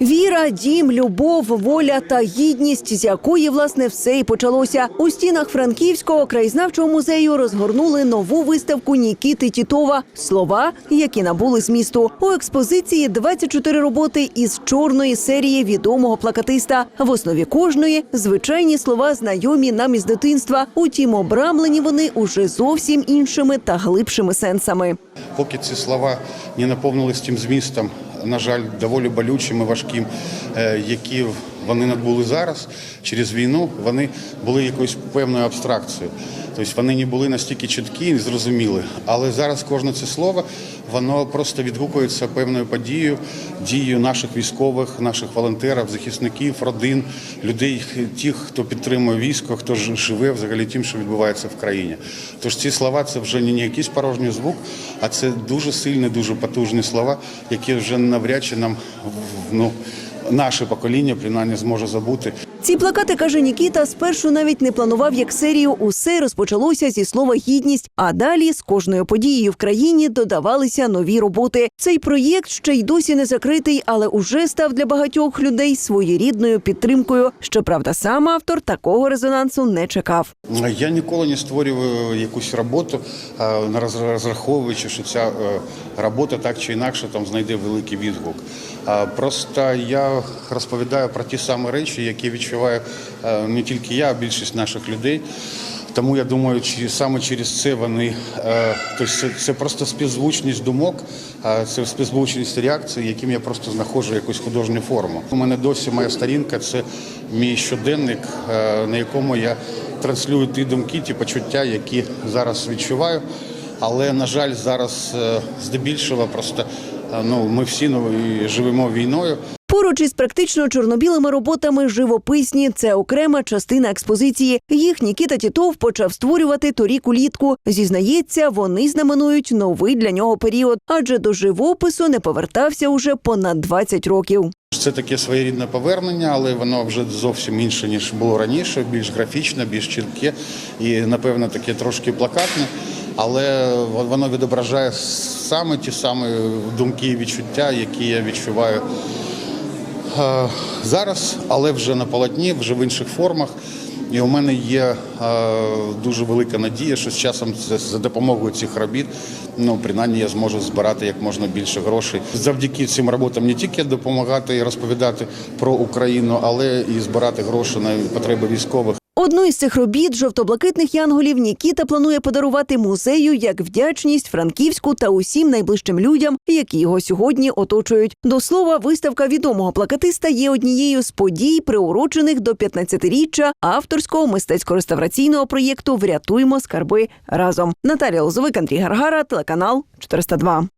Віра, дім, любов, воля та гідність, з якої власне все і почалося. У стінах Франківського краєзнавчого музею розгорнули нову виставку Нікіти Тітова Слова, які набули змісту. У експозиції 24 роботи із чорної серії відомого плакатиста. В основі кожної звичайні слова, знайомі нам із дитинства. Утім, обрамлені вони уже зовсім іншими та глибшими сенсами. Поки ці слова не наповнились тим змістом, на жаль, доволі болючим і важким, е, які вони набули зараз через війну, вони були якоюсь певною абстракцією. Тобто вони не були настільки чіткі і зрозуміли. Але зараз кожне це слово воно просто відгукується певною подією, дією наших військових, наших волонтерів, захисників, родин, людей, тих, хто підтримує військо, хто живе взагалі тим, що відбувається в країні. Тож ці слова це вже не якийсь порожній звук, а це дуже сильні, дуже потужні слова, які вже навряд чи нам ну, наше покоління принаймні зможе забути. Ці плакати каже Нікіта. Спершу навіть не планував як серію. Усе розпочалося зі слова гідність. А далі з кожною подією в країні додавалися нові роботи. Цей проєкт ще й досі не закритий, але уже став для багатьох людей своєрідною підтримкою. Щоправда, сам автор такого резонансу не чекав. Я ніколи не створюю якусь роботу, розраховуючи, що ця е, робота так чи інакше там знайде великий відгук. Просто я розповідаю про ті самі речі, які відчуваю е, не тільки я, а більшість наших людей. Тому я думаю, чи саме через це вони тобто це, просто співзвучність думок, це співзвучність реакцій, яким я просто знаходжу якусь художню форму. У мене досі моя сторінка це мій щоденник, е, на якому я транслюю ті думки, ті почуття, які зараз відчуваю. Але на жаль, зараз здебільшого просто ну ми всі ну, і живемо війною. Поруч із практично чорнобілими роботами живописні це окрема частина експозиції. Їх Нікіта Тітов почав створювати торік улітку. Зізнається, вони знаменують новий для нього період, адже до живопису не повертався уже понад 20 років. Це таке своєрідне повернення, але воно вже зовсім інше ніж було раніше, більш графічне, більш чітке і напевно таке трошки плакатне. Але воно відображає саме ті самі думки і відчуття, які я відчуваю е, зараз, але вже на полотні, вже в інших формах. І у мене є е, дуже велика надія, що з часом за допомогою цих робіт, ну принаймні я зможу збирати як можна більше грошей. Завдяки цим роботам не тільки допомагати і розповідати про Україну, але і збирати гроші на потреби військових. Одну із цих робіт жовто-блакитних янголів Нікіта планує подарувати музею як вдячність Франківську та усім найближчим людям, які його сьогодні оточують. До слова, виставка відомого плакатиста є однією з подій, приурочених до 15-річчя авторського мистецько-реставраційного проєкту Врятуймо скарби разом. Наталія Лозовик, Андрій Гаргара, телеканал 402.